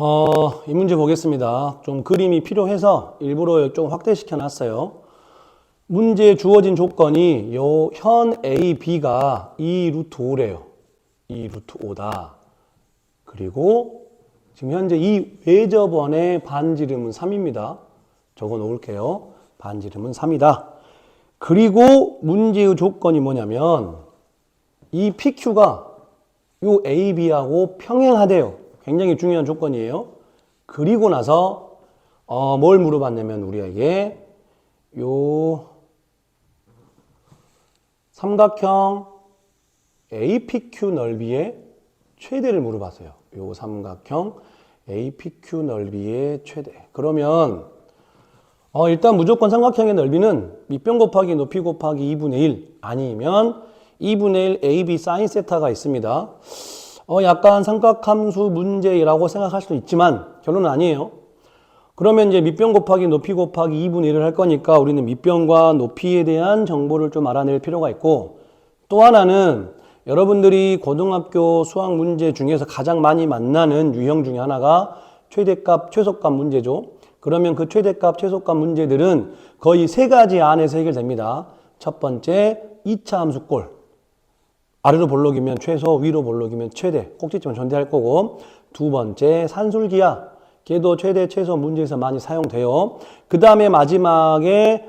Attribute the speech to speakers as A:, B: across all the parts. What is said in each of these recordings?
A: 어, 이 문제 보겠습니다. 좀 그림이 필요해서 일부러 좀 확대시켜 놨어요. 문제에 주어진 조건이 요 현 A, B가 2 루트 5래요. 2 루트 5다. 그리고 지금 현재 이 외접원의 반지름은 3입니다. 적어 놓을게요. 반지름은 3이다. 그리고 문제의 조건이 뭐냐면 이 PQ가 요 AB하고 평행하대요. 굉장히 중요한 조건이에요. 그리고 나서 어, 뭘 물어봤냐면 우리에게 요 삼각형 APQ 넓이의 최대를 물어봤어요. 요 삼각형 APQ 넓이의 최대. 그러면 어, 일단 무조건 삼각형의 넓이는 밑변 곱하기 높이 곱하기 2분의 1 아니면 2분의 1 AB 사인 세타가 있습니다. 어, 약간 삼각함수 문제라고 생각할 수도 있지만 결론은 아니에요. 그러면 이제 밑변 곱하기 높이 곱하기 2분의 1을 할 거니까 우리는 밑변과 높이에 대한 정보를 좀 알아낼 필요가 있고 또 하나는 여러분들이 고등학교 수학 문제 중에서 가장 많이 만나는 유형 중에 하나가 최대값, 최소값 문제죠. 그러면 그 최대값, 최소값 문제들은 거의 세 가지 안에서 해결됩니다. 첫 번째, 2차 함수꼴. 아래로 볼록이면 최소, 위로 볼록이면 최대. 꼭지점 존재할 거고. 두 번째, 산술기하. 걔도 최대, 최소 문제에서 많이 사용돼요. 그 다음에 마지막에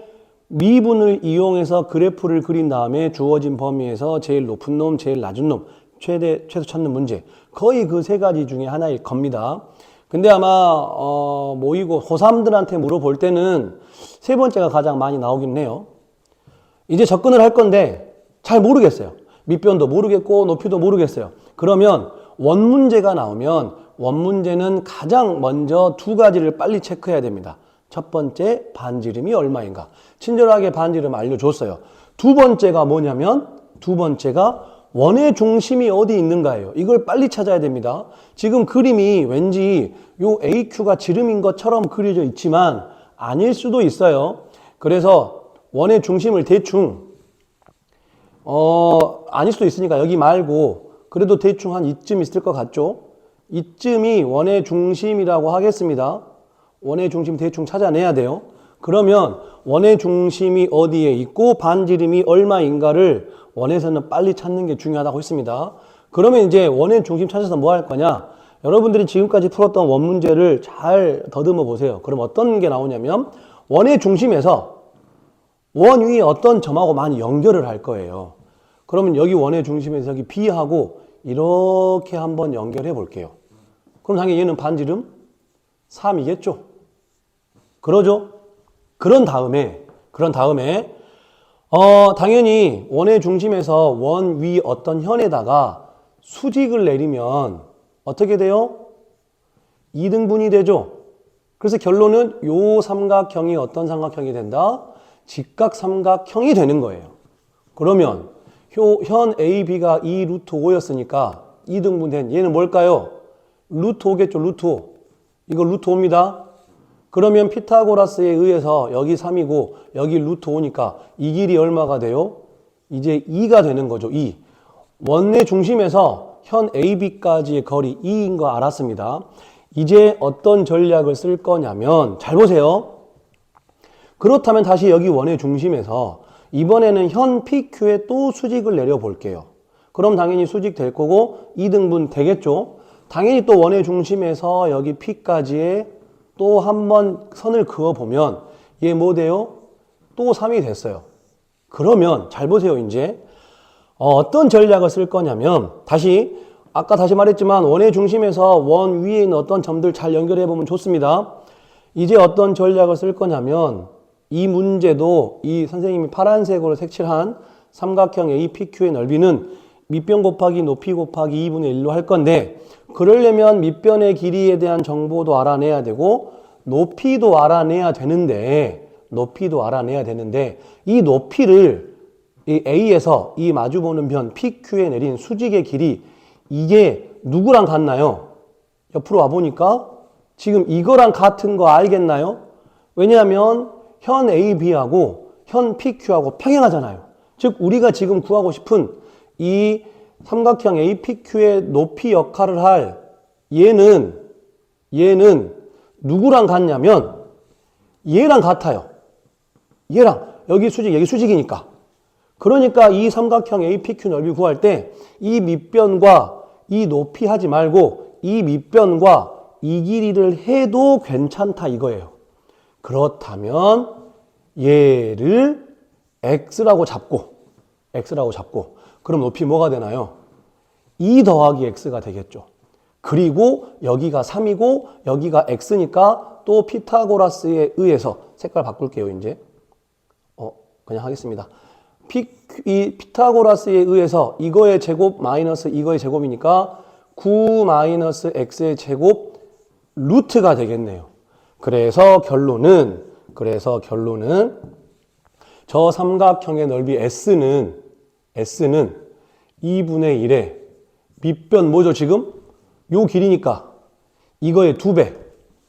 A: 미분을 이용해서 그래프를 그린 다음에 주어진 범위에서 제일 높은 놈, 제일 낮은 놈, 최대, 최소 찾는 문제. 거의 그 세 가지 중에 하나일 겁니다. 근데 아마, 어, 모이고 고3들한테 물어볼 때는 세 번째가 가장 많이 나오긴 해요. 이제 접근을 할 건데 잘 모르겠어요. 밑변도 모르겠고 높이도 모르겠어요. 그러면 원 문제가 나오면 원 문제는 가장 먼저 두 가지를 빨리 체크해야 됩니다. 첫 번째 반지름이 얼마인가. 친절하게 반지름 알려줬어요. 두 번째가 뭐냐면 두 번째가 원의 중심이 어디 있는가예요. 이걸 빨리 찾아야 됩니다. 지금 그림이 왠지 요 AQ가 지름인 것처럼 그려져 있지만 아닐 수도 있어요. 그래서 원의 중심을 대충 어 아닐 수도 있으니까 여기 말고 그래도 대충 한 이쯤 있을 것 같죠? 이쯤이 원의 중심이라고 하겠습니다. 원의 중심 대충 찾아내야 돼요. 그러면 원의 중심이 어디에 있고 반지름이 얼마인가를 원에서는 빨리 찾는 게 중요하다고 했습니다. 그러면 이제 원의 중심 찾아서 뭐 할 거냐? 여러분들이 지금까지 풀었던 원 문제를 잘 더듬어 보세요. 그럼 어떤 게 나오냐면 원의 중심에서 원 위에 어떤 점하고 많이 연결을 할 거예요. 그러면 여기 원의 중심에서 여기 B하고 이렇게 한번 연결해 볼게요. 그럼 당연히 얘는 반지름 3이겠죠? 그러죠? 그런 다음에, 그런 다음에, 어, 당연히 원의 중심에서 원 위 어떤 현에다가 수직을 내리면 어떻게 돼요? 2등분이 되죠? 그래서 결론은 요 삼각형이 어떤 삼각형이 된다? 직각 삼각형이 되는 거예요. 그러면 효- 현 AB가 2 루트 5였으니까 2등분 된 얘는 뭘까요? 루트 5겠죠, 루트 5. 이거 루트 5입니다. 그러면 피타고라스에 의해서 여기 3이고 여기 루트 5니까 이 길이 얼마가 돼요? 이제 2가 되는 거죠, 2. 원의 중심에서 현 AB까지의 거리 2인 거 알았습니다. 이제 어떤 전략을 쓸 거냐면 잘 보세요. 그렇다면 다시 여기 원의 중심에서 이번에는 현 PQ에 또 수직을 내려 볼게요. 그럼 당연히 수직 될 거고 2등분 되겠죠? 당연히 또 원의 중심에서 여기 P까지의 또 한 번 선을 그어 보면 얘 뭐 돼요? 또 3이 됐어요. 그러면 잘 보세요, 이제. 어, 떤 전략을 쓸 거냐면 다시 아까 다시 말했지만 원의 중심에서 원 위에 있는 어떤 점들 잘 연결해 보면 좋습니다. 이제 어떤 전략을 쓸 거냐면 이 문제도 이 선생님이 파란색으로 색칠한 삼각형 APQ의 넓이는 밑변 곱하기 높이 곱하기 2분의 1로 할 건데 그러려면 밑변의 길이에 대한 정보도 알아내야 되고 높이도 알아내야 되는데 높이도 알아내야 되는데 이 높이를 이 A에서 이 마주보는 변 PQ에 내린 수직의 길이 이게 누구랑 같나요? 옆으로 와보니까 지금 이거랑 같은 거 알겠나요? 왜냐하면 현 AB하고 현 PQ하고 평행하잖아요. 즉 우리가 지금 구하고 싶은 이 삼각형 APQ의 높이 역할을 할 얘는 얘는 누구랑 같냐면 얘랑 같아요. 얘랑 여기 수직 여기 수직이니까. 그러니까 이 삼각형 APQ 넓이 구할 때 이 밑변과 이 높이 하지 말고 이 밑변과 이 길이를 해도 괜찮다 이거예요. 그렇다면 얘를 x라고 잡고 x라고 잡고 그럼 높이 뭐가 되나요? 2 더하기 x가 되겠죠. 그리고 여기가 3이고 여기가 x니까 또 피타고라스에 의해서 색깔 바꿀게요, 이제. 어, 그냥 하겠습니다. 피, 이 피타고라스에 의해서 이거의 제곱 마이너스 이거의 제곱이니까 9 마이너스 x의 제곱 루트가 되겠네요. 그래서 결론은 그래서 결론은 저 삼각형의 넓이 s는 s는 2분의 1의 밑변 뭐죠 지금? 요 길이니까 이거의 두 배,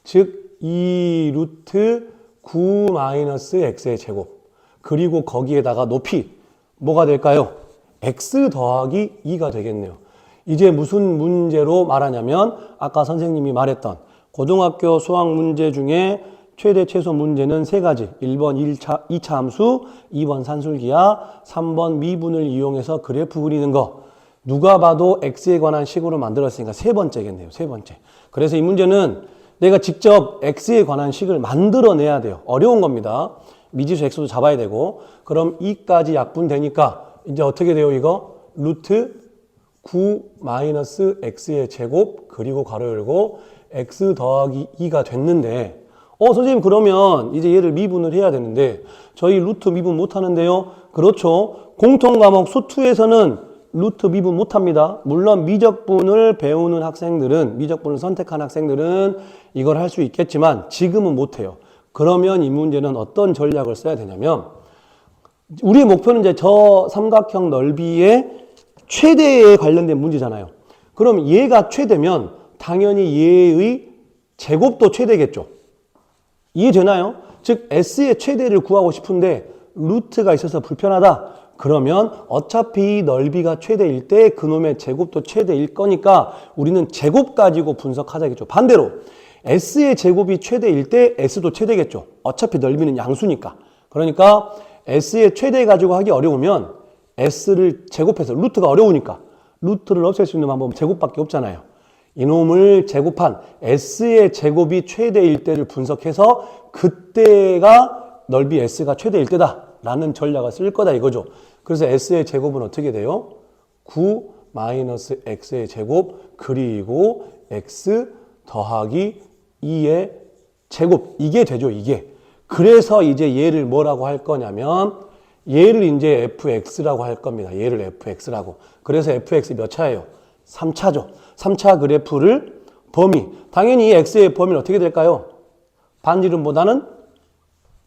A: 즉 2 루트 9 마이너스 x의 제곱 그리고 거기에다가 높이 뭐가 될까요? x 더하기 2가 되겠네요. 이제 무슨 문제로 말하냐면 아까 선생님이 말했던 고등학교 수학 문제 중에 최대 최소 문제는 세 가지. 1번 1차, 2차 함수, 2번 산술기하, 3번 미분을 이용해서 그래프 그리는 거. 누가 봐도 x에 관한 식으로 만들었으니까 세 번째겠네요. 세 번째. 그래서 이 문제는 내가 직접 x에 관한 식을 만들어내야 돼요. 어려운 겁니다. 미지수 x도 잡아야 되고. 그럼 2까지 약분되니까 이제 어떻게 돼요, 이거? 루트 9 마이너스 x의 제곱 그리고 가로 열고 x 더하기 2가 됐는데 어 선생님 그러면 이제 얘를 미분을 해야 되는데 저희 루트 미분 못 하는데요. 그렇죠? 공통 과목 수투에서는 루트 미분 못 합니다. 물론 미적분을 배우는 학생들은 미적분을 선택한 학생들은 이걸 할 수 있겠지만 지금은 못 해요. 그러면 이 문제는 어떤 전략을 써야 되냐면 우리의 목표는 이제 저 삼각형 넓이의 최대에 관련된 문제잖아요. 그럼 얘가 최대면 당연히 얘의 제곱도 최대겠죠. 이해되나요? 즉 S의 최대를 구하고 싶은데 루트가 있어서 불편하다. 그러면 어차피 넓이가 최대일 때 그놈의 제곱도 최대일 거니까 우리는 제곱 가지고 분석하자겠죠. 반대로 S의 제곱이 최대일 때 S도 최대겠죠. 어차피 넓이는 양수니까. 그러니까 S의 최대 가지고 하기 어려우면 S를 제곱해서 루트가 어려우니까 루트를 없앨 수 있는 방법은 제곱밖에 없잖아요. 이놈을 제곱한 S의 제곱이 최대일 때를 분석해서 그때가 넓이 S가 최대일 때다 라는 전략을 쓸 거다 이거죠. 그래서 S의 제곱은 어떻게 돼요? 9 마이너스 X의 제곱 그리고 X 더하기 2의 제곱 이게 되죠 이게. 그래서 이제 얘를 뭐라고 할 거냐면 얘를 이제 fx라고 할 겁니다. 얘를 fx라고. 그래서 fx 몇 차예요? 3차죠. 3차 그래프를 범위. 당연히 이 x의 범위는 어떻게 될까요? 반지름보다는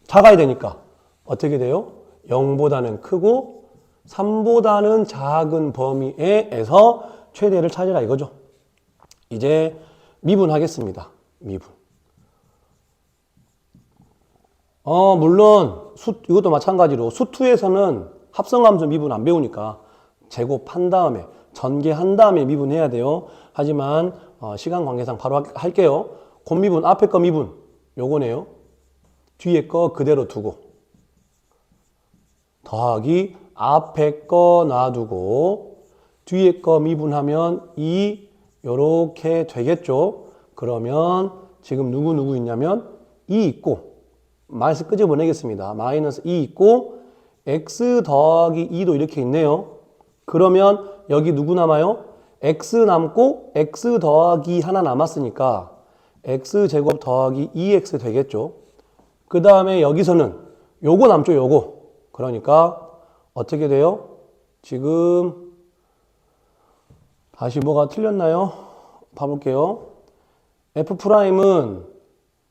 A: 작아야 되니까. 어떻게 돼요? 0보다는 크고 3보다는 작은 범위에서 최대를 찾으라 이거죠. 이제 미분하겠습니다. 미분. 어, 물론 수, 이것도 마찬가지로 수투에서는 합성함수 미분 안 배우니까 제곱한 다음에 전개한 다음에 미분해야 돼요. 하지만 어, 시간 관계상 바로 할- 할게요. 곱미분 앞에 거 미분 요거네요. 뒤에 거 그대로 두고 더하기 앞에 거 놔두고 뒤에 거 미분하면 2 요렇게 되겠죠. 그러면 지금 누구 누구 있냐면 2 있고 마이너스 끄집어내겠습니다. 마이너스 2 있고 x 더하기 2도 이렇게 있네요. 그러면 여기 누구 남아요? x 남고 x 더하기 하나 남았으니까 x 제곱 더하기 2x 되겠죠. 그 다음에 여기서는 요거 남죠, 요거. 그러니까 어떻게 돼요? 지금 다시 뭐가 틀렸나요? 봐볼게요. f 프라임은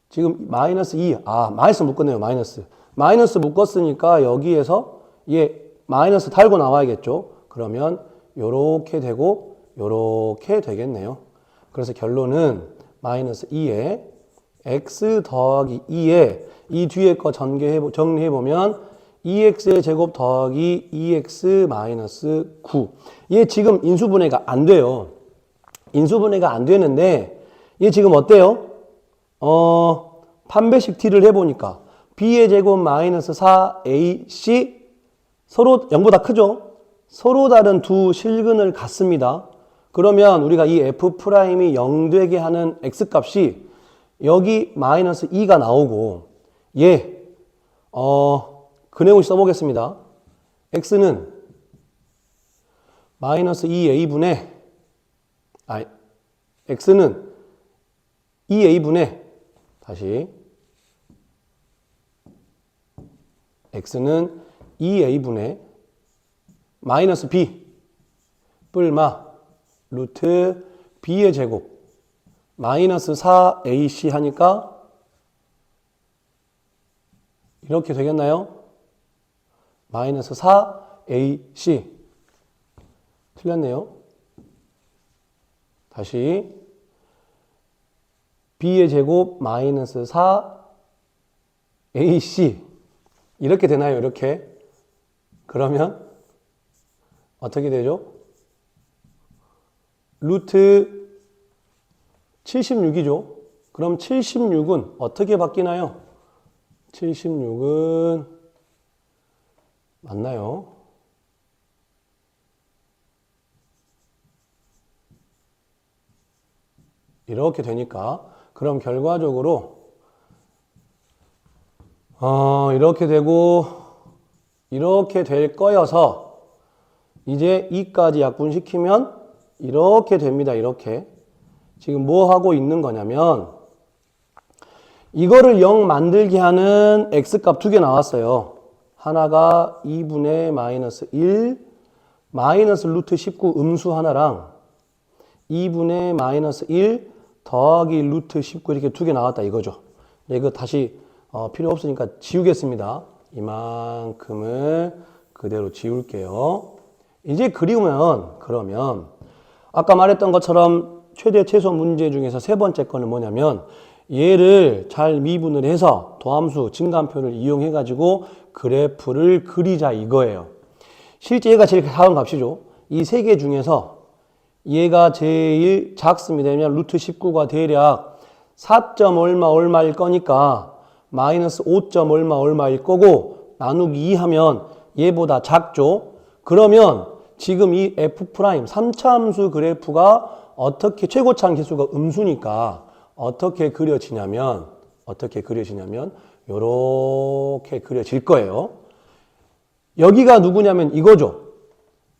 A: 지금 마이너스 2, 아, 마이너스 묶었네요, 마이너스. 마이너스 묶었으니까 여기에서 얘 마이너스 달고 나와야겠죠. 그러면 요렇게 되고 요렇게 되겠네요. 그래서 결론은 마이너스 2에 x 더하기 2에 이 뒤에 거 전개해, 정리해 보면 2x의 제곱 더하기 2x 마이너스 9. 얘 지금 인수분해가 안 돼요. 인수분해가 안 되는데 얘 지금 어때요? 어, 판배식 t를 해 보니까 b의 제곱 마이너스 4ac 서로 0보다 크죠? 서로 다른 두 실근을 갖습니다. 그러면 우리가 이 f'이 0 되게 하는 x값이 여기 마이너스 2가 나오고 얘 어, 근해공식 써보겠습니다. x는 마이너스 2a분의 아 x는 2a분의 다시 x는 2a분의 마이너스 b 뿔마 루트 b의 제곱 마이너스 4ac 하니까 이렇게 되겠나요? 마이너스 4ac 틀렸네요. 다시 b의 제곱 마이너스 4ac 이렇게 되나요? 이렇게 그러면 어떻게 되죠? 루트 76이죠. 그럼 76은 어떻게 바뀌나요? 76은 맞나요? 이렇게 되니까 그럼 결과적으로 어, 이렇게 되고 이렇게 될 거여서 이제 2까지 약분시키면 이렇게 됩니다. 이렇게 지금 뭐 하고 있는 거냐면 이거를 0 만들게 하는 x값 두 개 나왔어요. 하나가 2분의 마이너스 1 마이너스 루트 19 음수 하나랑 2분의 마이너스 1 더하기 루트 19 이렇게 두 개 나왔다 이거죠. 이거 다시 어, 필요 없으니까 지우겠습니다. 이만큼을 그대로 지울게요. 이제 그리우면 그러면 아까 말했던 것처럼 최대 최소 문제 중에서 세 번째 거는 뭐냐면 얘를 잘 미분을 해서 도함수 증감표를 이용해 가지고 그래프를 그리자 이거예요. 실제 얘가 제일 작은 값이죠. 이 세 개 중에서 얘가 제일 작습니다. 왜냐면 루트 19가 대략 4. 얼마 얼마일 거니까 마이너스 5. 얼마 얼마일 거고 나누기 2 하면 얘보다 작죠. 그러면 지금 이 f 프라임 3차 함수 그래프가 어떻게 최고차항 계수가 음수니까 어떻게 그려지냐면 어떻게 그려지냐면 요렇게 그려질 거예요. 여기가 누구냐면 이거죠.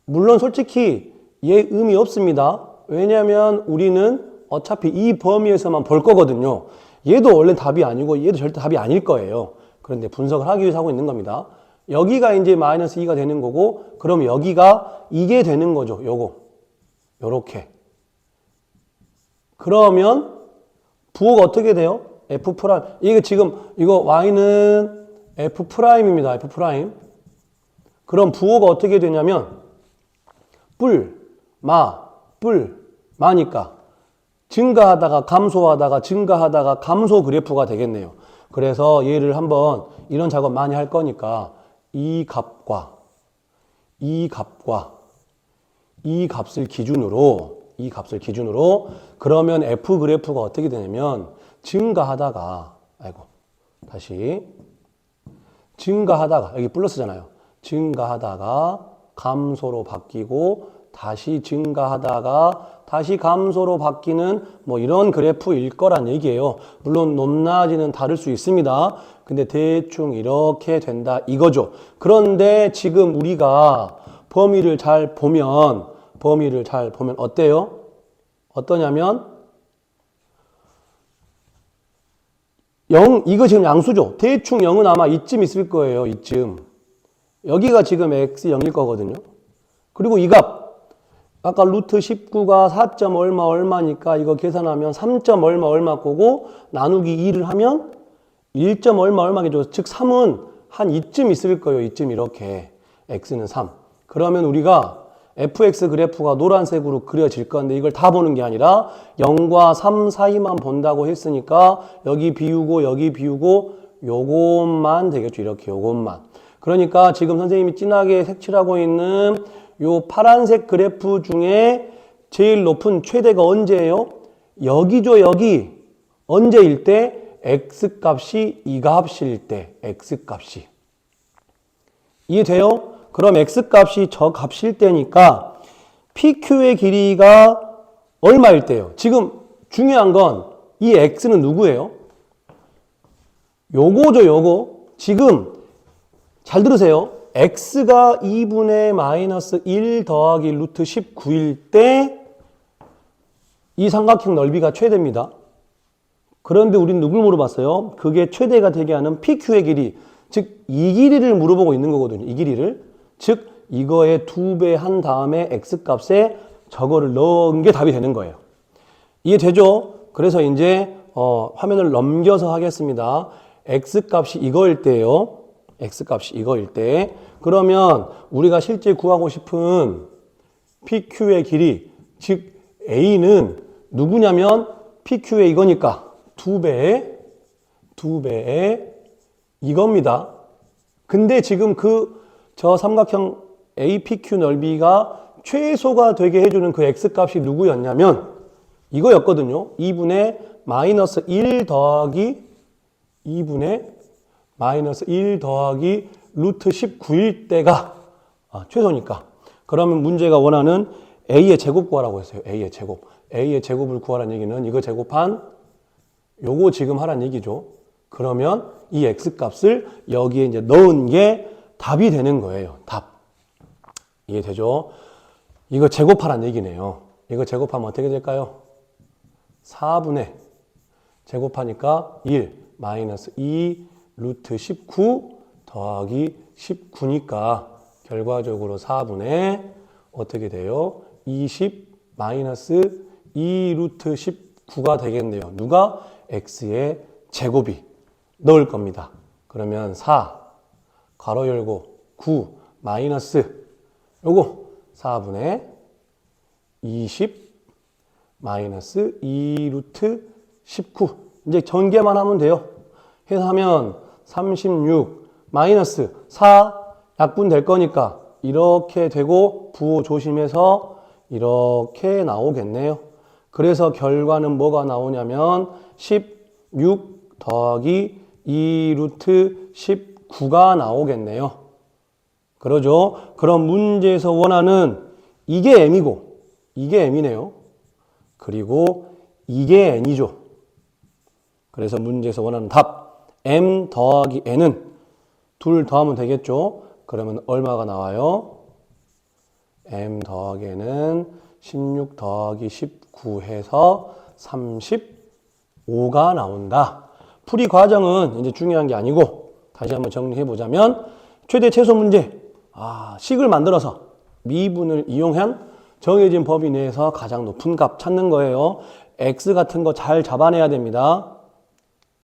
A: 물론 솔직히 얘 의미 없습니다. 왜냐하면 우리는 어차피 이 범위에서만 볼 거거든요. 얘도 원래 답이 아니고 얘도 절대 답이 아닐 거예요. 그런데 분석을 하기 위해서 하고 있는 겁니다. 여기가 이제 마이너스 2가 되는 거고 그럼 여기가 이게 되는 거죠. 요거. 요렇게. 그러면 부호가 어떻게 돼요? F 프라임. 이게 지금 이거 Y는 F 프라임입니다. F 프라임. 그럼 부호가 어떻게 되냐면 뿔, 마, 뿔, 마니까 증가하다가 감소하다가 증가하다가 감소 그래프가 되겠네요. 그래서 얘를 한번 이런 작업 많이 할 거니까 이 값과 이 값과 이 값을 기준으로 이 값을 기준으로 그러면 F 그래프가 어떻게 되냐면 증가하다가 아이고 다시 증가하다가 여기 플러스잖아요. 증가하다가 감소로 바뀌고 다시 증가하다가 다시 감소로 바뀌는 뭐 이런 그래프일 거란 얘기예요. 물론 높낮이는 다를 수 있습니다. 근데 대충 이렇게 된다 이거죠. 그런데 지금 우리가 범위를 잘 보면 범위를 잘 보면 어때요? 어떠냐면 0 이거 지금 양수죠. 대충 0은 아마 이쯤 있을 거예요. 이쯤. 여기가 지금 x 0일 거거든요. 그리고 이 값 아까 루트 19가 4. 얼마 얼마니까 이거 계산하면 3. 얼마 얼마 거고 나누기 2를 하면 1. 얼마 얼마겠죠. 즉 3은 한 이쯤 있을 거예요. 이쯤 이렇게. x는 3. 그러면 우리가 fx 그래프가 노란색으로 그려질 건데 이걸 다 보는 게 아니라 0과 3 사이만 본다고 했으니까 여기 비우고 여기 비우고 요것만 되겠죠. 이렇게 요것만. 그러니까 지금 선생님이 진하게 색칠하고 있는 요 파란색 그래프 중에 제일 높은 최대가 언제예요? 여기죠, 여기. 언제일 때? x 값이 이가 합실 때 x 값이 이해돼요? 그럼 x 값이 저 값일 때니까 PQ의 길이가 얼마일 때요? 지금 중요한 건 이 x는 누구예요? 요거죠, 요거. 지금 잘 들으세요. X가 2분의 마이너스 1 더하기 루트 19일 때 이 삼각형 넓이가 최대입니다. 그런데 우린 누굴 물어봤어요? 그게 최대가 되게 하는 PQ의 길이, 즉 이 길이를 물어보고 있는 거거든요. 이 길이를. 즉 이거의 두배 한 다음에 x 값에 저거를 넣은 게 답이 되는 거예요. 이해되죠? 그래서 이제 어, 화면을 넘겨서 하겠습니다. x 값이 이거일 때요. X 값이 이거일 때. 그러면 우리가 실제 구하고 싶은 PQ의 길이, 즉 A는 누구냐면 PQ의 이거니까 두 배의 두 배의 이겁니다. 근데 지금 그 저 삼각형 APQ 넓이가 최소가 되게 해주는 그 x 값이 누구였냐면 이거였거든요. 2분의 마이너스 1 더하기 2분의 마이너스 1 더하기 루트 19일 때가 아, 최소니까. 그러면 문제가 원하는 a의 제곱 구하라고 했어요. a의 제곱. a의 제곱을 구하라는 얘기는 이거 제곱한 요거 지금 하란 얘기죠. 그러면 이 x 값을 여기에 이제 넣은 게 답이 되는 거예요. 답. 이해되죠? 이거 제곱하란 얘기네요. 이거 제곱하면 어떻게 될까요? 4분의 제곱하니까 1 마이너스 2 루트 19 더하기 19니까 결과적으로 4분의 어떻게 돼요? 20 마이너스 2 루트 19가 되겠네요. 누가? x의 제곱이 넣을 겁니다. 그러면 4 괄호 열고 9 마이너스 요거 4분의 20 마이너스 2 루트 19 이제 전개만 하면 돼요. 해서 하면 36 마이너스 4 약분 될 거니까 이렇게 되고 부호 조심해서 이렇게 나오겠네요. 그래서 결과는 뭐가 나오냐면 16 더하기 2 루트 19가 나오겠네요. 그러죠? 그럼 문제에서 원하는 이게 m이고 이게 m이네요. 그리고 이게 n이죠. 그래서 문제에서 원하는 답 m 더하기 n은 둘 더하면 되겠죠. 그러면 얼마가 나와요? m 더하기 n은 16 더하기 19 해서 35가 나온다. 풀이 과정은 이제 중요한 게 아니고 다시 한번 정리해 보자면 최대 최소 문제 아, 식을 만들어서 미분을 이용한 정해진 범위 내에서 가장 높은 값 찾는 거예요. x 같은 거 잘 잡아내야 됩니다.